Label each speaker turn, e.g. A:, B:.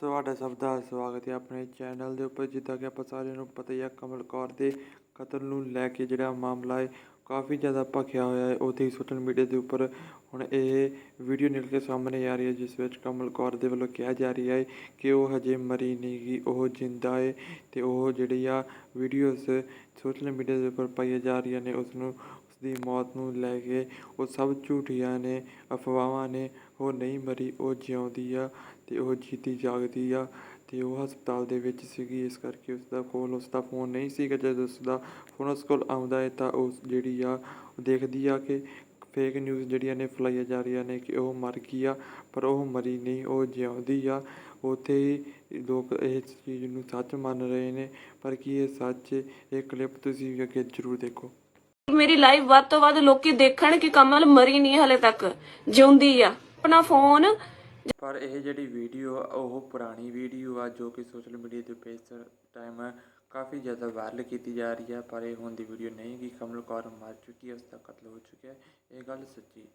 A: ਤੁਹਾਡਾ ਸਭ ਦਾ ਸਵਾਗਤ ਹੈ ਆਪਣੇ ਚੈਨਲ ਦੇ ਉੱਪਰ, ਜਿੱਦਾਂ ਕਿ ਆਪਾਂ ਸਾਰਿਆਂ ਨੂੰ ਪਤਾ ਹੀ ਆ, ਕਮਲ ਕੌਰ ਦੇ ਕਤਲ ਨੂੰ ਲੈ ਕੇ ਜਿਹੜਾ ਮਾਮਲਾ ਹੈ, ਕਾਫੀ ਜ਼ਿਆਦਾ ਭਖਿਆ ਹੋਇਆ ਹੈ ਉਹਦੇ ਸੋਸ਼ਲ ਮੀਡੀਆ ਦੇ ਉੱਪਰ। ਹੁਣ ਇਹ ਵੀਡੀਓ ਨਿਕਲ ਕੇ ਸਾਹਮਣੇ ਆ ਰਹੀ ਹੈ, ਜਿਸ ਵਿੱਚ ਕਮਲ ਕੌਰ ਦੇ ਵੱਲੋਂ ਕਿਹਾ ਜਾ ਰਿਹਾ ਹੈ ਕਿ ਉਹ ਹਜੇ ਮਰੀ ਨਹੀਂ ਗਈ ਉਹ ਜਿੰਦਾ ਹੈ ਤੇ ਉਹ ਜਿਹੜੀ ਆ ਵੀਡੀਓਜ਼ ਸੋਸ਼ਲ ਮੀਡੀਆ ਦੇ ਉੱਪਰ ਪਾਈਆਂ ਜਾ ਰਹੀਆਂ ਨੇ ਉਸ ਨੂੰ ਦੀ ਮੌਤ ਨੂੰ ਲੈ ਕੇ ਉਹ ਸਭ ਝੂਠੀਆਂ ਨੇ, ਅਫਵਾਹਾਂ ਨੇ, ਉਹ ਨਹੀਂ ਮਰੀ, ਉਹ ਜਿਉਂਦੀ ਆ ਅਤੇ ਉਹ ਜੀਤੀ ਜਾਗਦੀ ਆ ਅਤੇ ਉਹ ਹਸਪਤਾਲ ਦੇ ਵਿੱਚ ਸੀਗੀ, ਇਸ ਕਰਕੇ ਉਸਦਾ ਕੋਲ ਉਸਦਾ ਫੋਨ ਨਹੀਂ ਸੀਗਾ, ਜਦ ਉਸਦਾ ਫੋਨ ਉਸ ਕੋਲ ਆਉਂਦਾ ਹੈ ਤਾਂ ਉਸ ਜਿਹੜੀ ਆ ਦੇਖਦੀ ਆ ਕਿ ਫੇਕ ਨਿਊਜ਼ ਜਿਹੜੀਆਂ ਨੇ ਫੈਲਾਈਆਂ ਜਾ ਰਹੀਆਂ ਨੇ ਕਿ ਉਹ ਮਰ ਗਈ ਆ, ਪਰ ਉਹ ਮਰੀ ਨਹੀਂ, ਉਹ ਜਿਉਂਦੀ ਆ। ਉੱਥੇ ਹੀ ਲੋਕ ਇਸ ਚੀਜ਼ ਨੂੰ ਸੱਚ ਮੰਨ ਰਹੇ ਨੇ, ਪਰ ਕੀ ਇਹ ਸੱਚ, ਇਹ ਕਲਿੱਪ ਤੁਸੀਂ ਵੀ ਅੱਗੇ ਜ਼ਰੂਰ ਦੇਖੋ।
B: ਮੇਰੀ ਲਾਈਵ ਵੱਧ ਤੋਂ ਵੱਧ ਲੋਕੀ ਦੇਖਣ ਕਿ ਕਮਲ ਮਰੀ ਨਹੀਂ ਹਲੇ ਤੱਕ, ਜਿਉਂਦੀ ਆ। ਆਪਣਾ ਫੋਨ
A: ਪਰ ਇਹ ਜਿਹੜੀ ਵੀਡੀਓ ਆ, ਉਹ ਪੁਰਾਣੀ ਵੀਡੀਓ ਆ, ਜੋ ਕਿ ਸੋਸ਼ਲ ਮੀਡੀਆ ਦੇ ਉੱਤੇ ਇਸ ਟਾਈਮ ਕਾਫੀ ਜ਼ਿਆਦਾ ਵਾਇਰਲ ਕੀਤੀ ਜਾ ਰਹੀ ਹੈ ਪਰ ਇਹ ਹੁਣ ਦੀ ਵੀਡੀਓ ਨਹੀਂ ਕਿ ਕਮਲ ਕੌਰ ਮਰ ਚੁੱਕੀ ਹੈ ਉਸ ਦਾ ਕਤਲ ਹੋ ਚੁੱਕਿਆ। ਹੈ ਇਹ ਗੱਲ ਸੱਚੀ